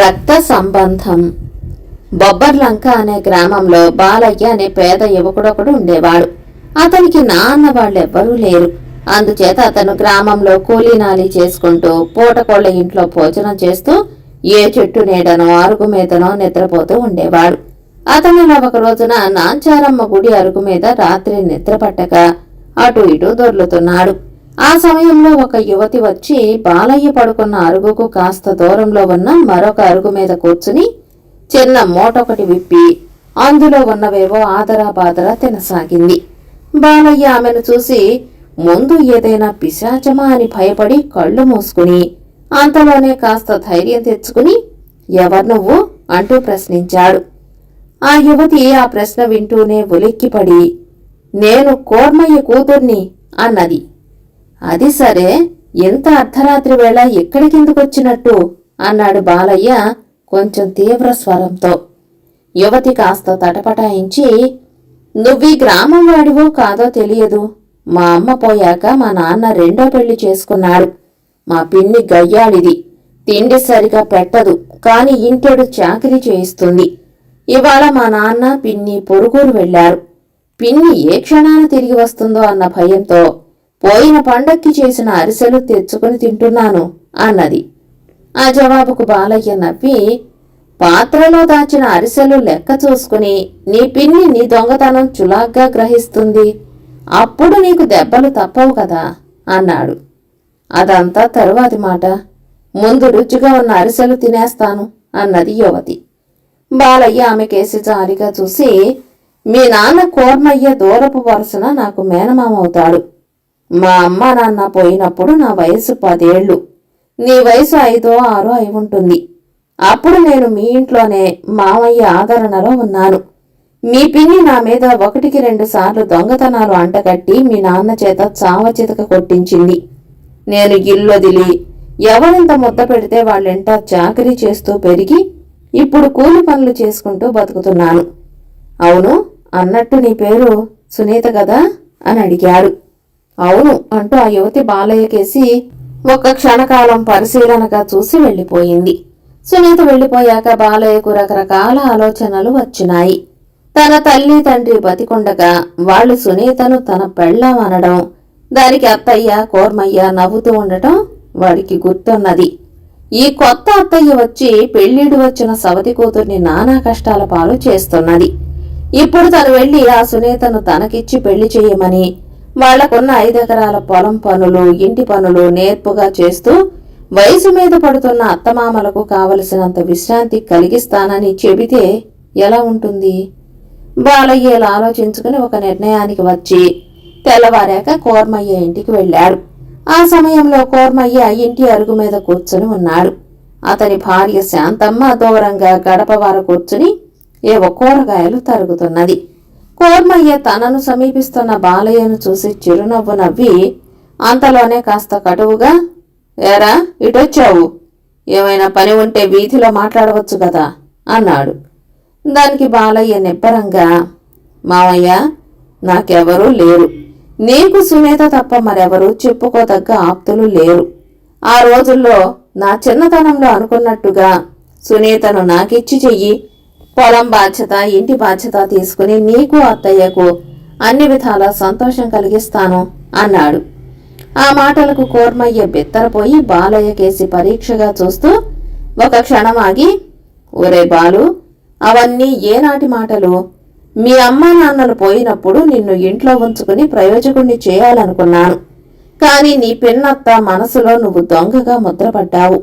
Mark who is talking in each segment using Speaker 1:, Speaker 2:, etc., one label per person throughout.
Speaker 1: రక్త సంబంధం బొబ్బర్లంక అనే గ్రామంలో బాలయ్య అనే పేద యువకుడొకడు ఉండేవాడు. అతనికి నాన్న వాళ్ళెవ్వరూ లేరు. అందుచేత అతను గ్రామంలో కూలీనాలి చేసుకుంటూ పూటకోళ్ళ ఇంట్లో భోజనం చేస్తూ ఏ చెట్టు నీడనో అరుగు మీదనో నిద్రపోతూ ఉండేవాడు. అతనిలో ఒక రోజున నాంచారమ్మ గుడి అరుగు మీద రాత్రి నిద్రపట్టక అటు ఇటు దొర్లుతున్నాడు. ఆ సమయంలో ఒక యువతి వచ్చి బాలయ్య పడుకున్న అరుగుకు కాస్త దూరంలో ఉన్న మరొక అరుగు మీద కూర్చుని చిన్న మూటొకటి విప్పి అందులో ఉన్నవేవో ఆదరా బాదరా తినసాగింది. బాలయ్య ఆమెను చూసి ముందు ఏదైనా పిశాచమా అని భయపడి కళ్ళు మూసుకుని అంతలోనే కాస్త ధైర్యం తెచ్చుకుని ఎవరు నువ్వు? అంటూ ప్రశ్నించాడు. ఆ యువతి ఆ ప్రశ్న వింటూనే ఉలిక్కిపడి నేను కోర్మయ్య కూతుర్ని అన్నది. అది సరే ఎంత అర్ధరాత్రి వేళ ఎక్కడికెందుకొచ్చినట్టు? అన్నాడు బాలయ్య కొంచెం తీవ్ర స్వరంతో. యువతి కాస్త తటపటాయించి నువ్వీ గ్రామం వాడివో కాదో తెలియదు. మా అమ్మ పోయాక మా నాన్న రెండో పెళ్ళి చేసుకున్నాడు. మా పిన్ని గయ్యాళిది. తిండి సరిగా పెట్టదు కాని ఇంటెడు చాకిరీ చేయిస్తుంది. ఇవాళ మా నాన్న పిన్ని పొరుగురు వెళ్ళారు పిన్ని ఏ క్షణాన తిరిగి వస్తుందో అన్న భయంతో పోయిన పండక్కి చేసిన అరిసెలు తెచ్చుకుని తింటున్నాను అన్నది. ఆ జవాబుకు బాలయ్య నవ్వి పాత్రలో దాచిన అరిసెలు లెక్క చూసుకుని నీ పిన్ని నీ దొంగతనం చులాగ్గా గ్రహిస్తుంది. అప్పుడు నీకు దెబ్బలు తప్పవు కదా అన్నాడు. అదంతా తరువాతి మాట. ముందు రుచిగా ఉన్న అరిసెలు తినేస్తాను అన్నది యువతి. బాలయ్య ఆమె కేసి జాలిగా చూసి మీ నాన్న కోర్మయ్య దూరపు వరుసన నాకు మేనమామవుతాడు మా అమ్మ నాన్న పోయినప్పుడు నా వయసు పదేళ్ళు నీ వయసు ఐదో ఆరో అయి ఉంటుంది. అప్పుడు నేను మీ ఇంట్లోనే మామయ్య ఆదరణలో ఉన్నాను. మీ పిన్ని నా మీద ఒకటికి రెండు సార్లు దొంగతనాలు అంటగట్టి మీ నాన్న చేత చావ చితక కొట్టించింది. నేను ఇల్లొదిలి ఎవరింత ముద్ద పెడితే వాళ్ళెంట చాకరీ చేస్తూ పెరిగి ఇప్పుడు కూలి పనులు చేసుకుంటూ బతుకుతున్నాను. అవును అన్నట్టు నీ పేరు సునీత కదా? అని అడిగారు. అవును అంటూ ఆ యువతి బాలయ్యకేసి ఒక క్షణకాలం పరిశీలనగా చూసి వెళ్ళిపోయింది. సునీత వెళ్ళిపోయాక బాలయ్యకు రకరకాల ఆలోచనలు వచ్చినాయి. తన తల్లి తండ్రి బతికుండగా వాళ్ళు సునీతను తన పెళ్ళం అనడం దానికి అత్తయ్య కోర్మయ్య నవ్వుతూ ఉండటం వాడికి గుర్తున్నది. ఈ కొత్త అత్తయ్య వచ్చి పెళ్ళిడు వచ్చిన సవతి కూతుర్ని నానా కష్టాల పాలు చేస్తున్నది. ఇప్పుడు తను వెళ్ళి ఆ సునీతను తనకిచ్చి పెళ్ళి చేయమని వాళ్ళకున్న ఐదెకరాల పొలం పనులు ఇంటి పనులు నేర్పుగా చేస్తూ వయసు మీద పడుతున్న అత్తమామలకు కావలసినంత విశ్రాంతి కలిగిస్తానని చెబితే ఎలా ఉంటుంది? బాలయ్యలు ఆలోచించుకుని ఒక నిర్ణయానికి వచ్చి తెల్లవారాక కోర్మయ్య ఇంటికి వెళ్ళాడు. ఆ సమయంలో కోర్మయ్య ఇంటి అరుగు మీద కూర్చుని ఉన్నాడు. అతని భార్య శాంతమ్మ దూరంగా గడప వార కూర్చుని ఏవో కూరగాయలు తరుగుతున్నది. కోర్మయ్య తనను సమీపిస్తున్న బాలయ్యను చూసి చిరునవ్వు నవ్వి అంతలోనే కాస్త కటువుగా ఏరా ఇటొచ్చావు? ఏమైనా పని ఉంటే వీధిలో మాట్లాడవచ్చు కదా? అన్నాడు. దానికి బాలయ్య నిబ్బరంగా మావయ్య నాకెవరూ లేరు. నీకు సునీత తప్ప మరెవరూ చెప్పుకోదగ్గ ఆప్తులు లేరు. ఆ రోజుల్లో నా చిన్నతనంలో అనుకున్నట్టుగా సునీతను నాకిచ్చి చెయ్యి. పొలం బాధ్యత ఇంటి బాధ్యత తీసుకుని నీకు అత్తయ్యకు అన్ని విధాల సంతోషం కలిగిస్తాను అన్నాడు. ఆ మాటలకు కోర్మయ్య బెత్తరపోయి బాలయ్య కేసి పరీక్షగా చూస్తూ ఒక క్షణం ఆగి ఒరే బాలు అవన్నీ ఏనాటి మాటలు? మీ అమ్మా నాన్నలు పోయినప్పుడు నిన్ను ఇంట్లో ఉంచుకుని ప్రయోజకుణ్ణి చేయాలనుకున్నాను. కానీ నీ పిన్నత్త మనసులో నువ్వు దొంగగా ముద్రపడ్డావు.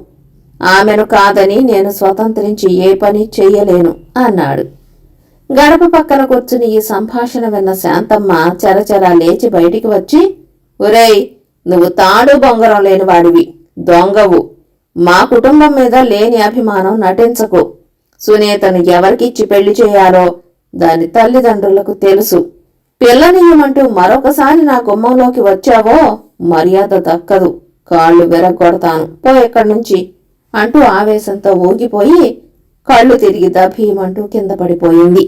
Speaker 1: ఆమెను కాదని నేను స్వతంత్రించి ఏ పని చెయ్యలేను అన్నాడు. గడప పక్కన కూర్చుని ఈ సంభాషణ విన్న శాంతమ్మ చరచరా లేచి బయటికి వచ్చి ఒరేయ్ నువ్వు తాడు బొంగరం లేని వాడివి దొంగవు. మా కుటుంబం మీద లేని అభిమానం నటించకు. సునీతను ఎవరికిచ్చి పెళ్ళి చేయాలో దాని తల్లిదండ్రులకు తెలుసు. పిల్లనియమంటూ మరొకసారి నా గుమ్మంలోకి వచ్చావో మర్యాద దక్కదు. కాళ్ళు వెరగొడతాను పో ఎక్కడి నుంచి అంటూ ఆవేశంతో ఊగిపోయి కళ్ళు తిరిగి దభీమంటూ కింద పడిపోయింది.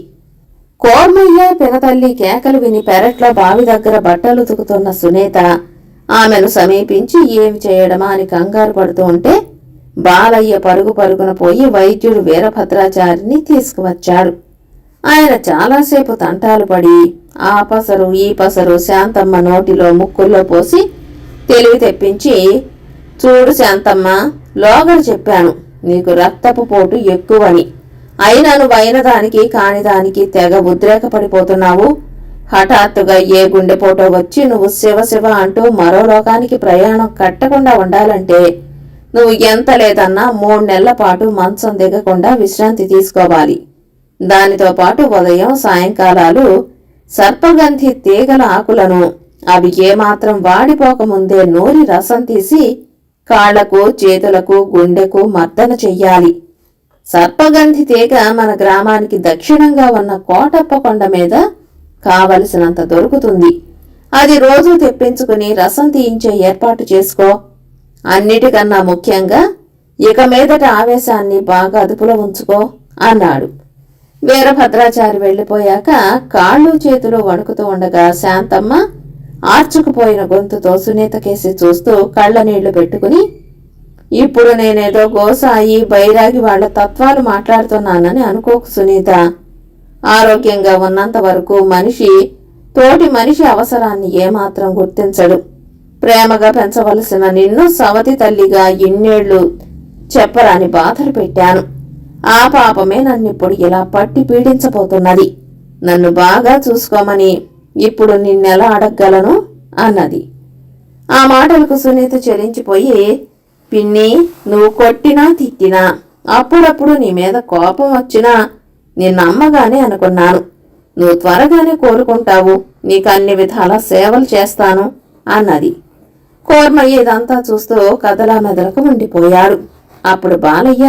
Speaker 1: కోర్మయ్య పినతల్లి కేకలు విని పెరట్లో బావి దగ్గర బట్టలు ఉతుకుతున్న సునీత ఆమెను సమీపించి ఏమి చేయడమా అని కంగారు పడుతూ ఉంటే బాలయ్య పరుగు పరుగున పోయి వైద్యుడు వీరభద్రాచారిని తీసుకువచ్చాడు. ఆయన చాలాసేపు తంటాలు పడి ఆ పసరు ఈ పసరు శాంతమ్మ నోటిలో ముక్కుల్లో పోసి తెలివి తెప్పించి చూడు శాంతమ్మ లోగడు చెప్పాను నీకు రక్తపు పోటు ఎక్కువని. అయినా నువ్వు దానికి కాని దానికి తెగ ఉద్రేకపడిపోతున్నావు. హఠాత్తుగా ఏ గుండెపోటో వచ్చి నువ్వు శివ శివ అంటూ మరో లోకానికి ప్రయాణం కట్టకుండా ఉండాలంటే నువ్వు ఎంత లేదన్నా మూడు నెలల పాటు మంచం దిగకుండా విశ్రాంతి తీసుకోవాలి. దానితో పాటు ఉదయం సాయంకాలాలు సర్పగంధి తీగల ఆకులను అవి ఏమాత్రం వాడిపోకముందే నూరి రసం తీసి కాళ్ళకు చేతులకు గుండెకు మర్దన చెయ్యాలి. సర్పగంధి తీగ మన గ్రామానికి దక్షిణంగా ఉన్న కోటప్ప కొండ మీద కావలసినంత దొరుకుతుంది. అది రోజు తెప్పించుకుని రసం తీయించే ఏర్పాటు చేసుకో. అన్నిటికన్నా ముఖ్యంగా ఇక మీదట ఆవేశాన్ని బాగా అదుపులో ఉంచుకో అన్నాడు. వీరభద్రాచారి వెళ్ళిపోయాక కాళ్ళు చేతులు వణుకుతూ ఉండగా శాంతమ్మ ఆర్చుకుపోయిన గొంతుతో సునీత కేసి చూస్తూ కళ్ళ నీళ్ళు పెట్టుకుని ఇప్పుడు నేనేదో గోసాయి బైరాగి వాళ్ళ తత్వాలు మాట్లాడుతున్నానని అనుకోకు సునీత. ఆరోగ్యంగా ఉన్నంత వరకు మనిషి తోటి మనిషి అవసరాన్ని ఏమాత్రం గుర్తించడు. ప్రేమగా పెంచవలసిన నిన్ను సవతి తల్లిగా ఇన్నేళ్ళు చెప్పరాని బాధలు పెట్టాను. ఆ పాపమే నన్నిప్పుడు ఇలా పట్టి పీడించబోతున్నది. నన్ను బాగా చూసుకోమని ఇప్పుడు నిన్నెలా అడగగలను? అన్నది. ఆ మాటలకు సునీత చెలించిపోయి పిన్ని నువ్వు కొట్టినా తిట్టినా అప్పుడప్పుడు నీ మీద కోపం వచ్చినా నిన్నమ్మగానే అనుకున్నాను. నువ్వు త్వరగానే కోరుకుంటావు నీకు అన్ని విధాల సేవలు చేస్తాను అన్నది. కోర్మయ్య ఇదంతా చూస్తూ కదలా మెదలకు ఉండిపోయాడు. అప్పుడు బాలయ్య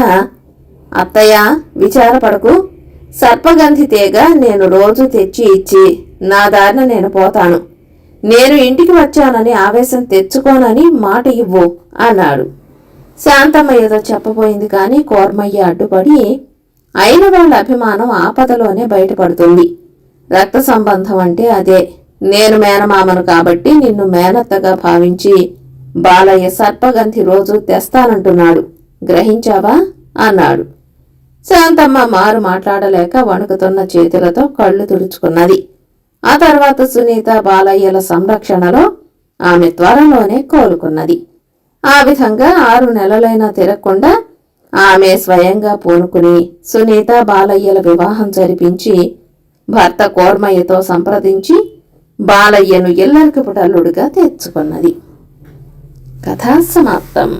Speaker 1: అత్తయ్య విచారపడకు సర్పగంధి తీగ నేను రోజు తెచ్చి ఇచ్చి నా దారిన నేను పోతాను. నేను ఇంటికి వచ్చానని ఆవేశం తెచ్చుకోనని మాట ఇవ్వు అన్నాడు. శాంతమ్మ ఏదో చెప్పబోయింది కానీ కోర్మయ్య అడ్డుపడి అయిన వాళ్ళ అభిమానం ఆపదలోనే బయటపడుతుంది. రక్త సంబంధం అంటే అదే. నేను మేనమామను కాబట్టి నిన్ను మేనత్తగా భావించి బాలయ్య సర్పగంధి రోజు తెస్తానంటున్నాడు. గ్రహించావా? అన్నాడు. శాంతమ్మ మారు మాట్లాడలేక వణుకుతున్న చేతులతో కళ్ళు తుడుచుకున్నది. ఆ తర్వాత సునీత బాలయ్యల సంరక్షణలో ఆమె త్వరలోనే కోలుకున్నది. ఆ విధంగా ఆరు నెలలైనా తిరగకుండా ఆమె స్వయంగా పూనుకుని సునీత బాలయ్యల వివాహం జరిపించి భర్త కోర్మయ్యతో సంప్రదించి బాలయ్యను ఇల్లరికి పుటల్లుడుగా తెచ్చుకున్నది. కథా సమాప్తం.